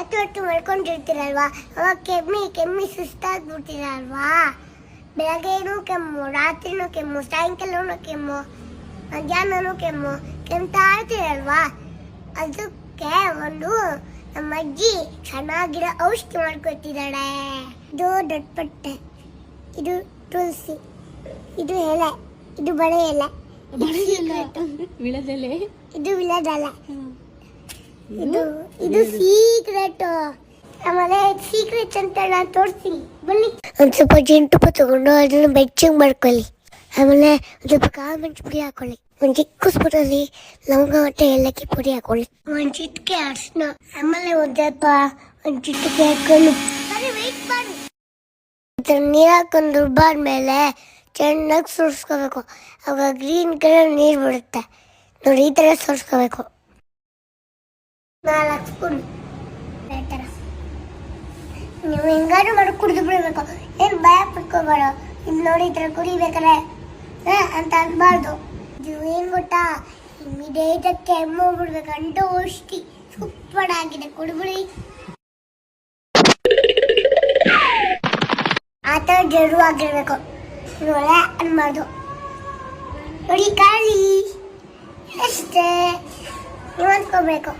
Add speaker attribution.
Speaker 1: ಹತ್ತು ಹೊತ್ತು ಮಲ್ಕೊಂಡಿರ್ತೀರಲ್ವಾ? ಅವಾಗ ಕೆಮ್ಮಿ ಕೆಮ್ಮಿ ಸುಸ್ತಾಗ್ಬಿಡ್ತೀರಲ್ವಾ? ಬೆಳಗ್ಗೆನೂ ಕೆಮ್ಮು ರಾತ್ರಿನೂ ಕೆಮ್ಮು ಸಾಯಂಕಾಲನು ಕೆಮ್ಮು ಮಧ್ಯಾಹ್ನನೂ ಕೆಮ್ಮು ಕೆಮ್ತಾ ಇರ್ತೀರಲ್ವಾ? ಅದಕ್ಕೆ ಒಂದು ನಮ್ಮ ಅಜ್ಜಿ ಚೆನ್ನಾಗಿರೋ ಔಷಧಿ ಮಾಡ್ಕೊತಿದ್ದಾಳೆ ಇದು ದೊಡ್ಡಪಟ್ಟೆ ಇದು ತುಳಸಿ ಇದು ಎಲೆ ಇದು ಬಳೆ ಎಲೆ.
Speaker 2: ವಿಳದೆಲೆ?
Speaker 1: ಇದು ವಿಲದಲ್ಲ ಇದು ಇದು ಸೀಕ್ರೆಟ್ ಆಮೇಲೆ ಸೀಕ್ರೆಟ್ ಅಂತ ನಾನು ತೋರಿಸ್ತೀನಿ. ಬನ್ನಿ. ಒಂದು ಸ್ವಲ್ಪ ಜೇನುತುಪ್ಪ ತಗೊಂಡು ಅದನ್ನ ಬೆಚ್ಚಗೆ ಮಾಡ್ಕೊಳ್ಳಿ. ಆಮೇಲೆ ಒಂದು ಸ್ವಲ್ಪ ಕಾಳು ಮೆಣಸು ಪುಡಿ ಹಾಕೊಳ್ಳಿ. ಒಂದು ಚಿಕ್ಕ ಸ್ಪೂನಲ್ಲಿ ಲವಂಗ ಮತ್ತೆ ಏಲಕ್ಕಿ ಪುಡಿ ಹಾಕೊಳ್ಳಿ. ಒಂದು ಚಿಟಿಕೆ ಅರಿಶಿನ. ಆಮೇಲೆ ಒಂದು ಸ್ವಲ್ಪ ಒಂದು ಚಿಟಿಕೆ ಹಾಕೊಂಡು ಸರಿ ವೆಯ್ಟ್ ಮಾಡಿ ನೀರು ಹಾಕೊಂಡು ರುಬ್ಬಾದ್ಮೇಲೆ ಚೆನ್ನಾಗಿ ಸುರಿಸ್ಕೋಬೇಕು. ಅವಾಗ ಗ್ರೀನ್ ಕಲರ್ ನೀರು ಬಿಡುತ್ತೆ ನೋಡಿ ಈ ಥರ ಸುರಿಸ್ಕೋಬೇಕು. ಸ್ಪೂನ್ ಈ ನೀವು ಹೆಂಗಾದ್ರು ಮಾಡಿ ಕುಡಿದು ಬಿಡಬೇಕು. ಏನು ಭಯ ಪಡ್ಕೋಬೇಡ ಇಲ್ಲಿ ನೋಡಿ ಈ ಥರ ಅಂತ ಅನ್ಬಾರ್ದು. ಇದು ಏನು ಗೊತ್ತಾ? ಇಮಿಡಿಯೇಟ್ ಕೆಮ್ಮು ಬಿಡ್ಬೇಕು. ಔಷಧಿ. ಸೂಪರ್ ಆಗಿದೆ. ಕುಡಿಬಿಡಿ ಆ ಥರ ಜರು ಆಗಿರ್ಬೇಕು. ಒಳ್ಳೆ ಅನ್ಬಾರ್ದು. ನೋಡಿ ಕಾಳಿ ಅಷ್ಟೇ. ನೀವು ಅಂದ್ಕೋಬೇಕು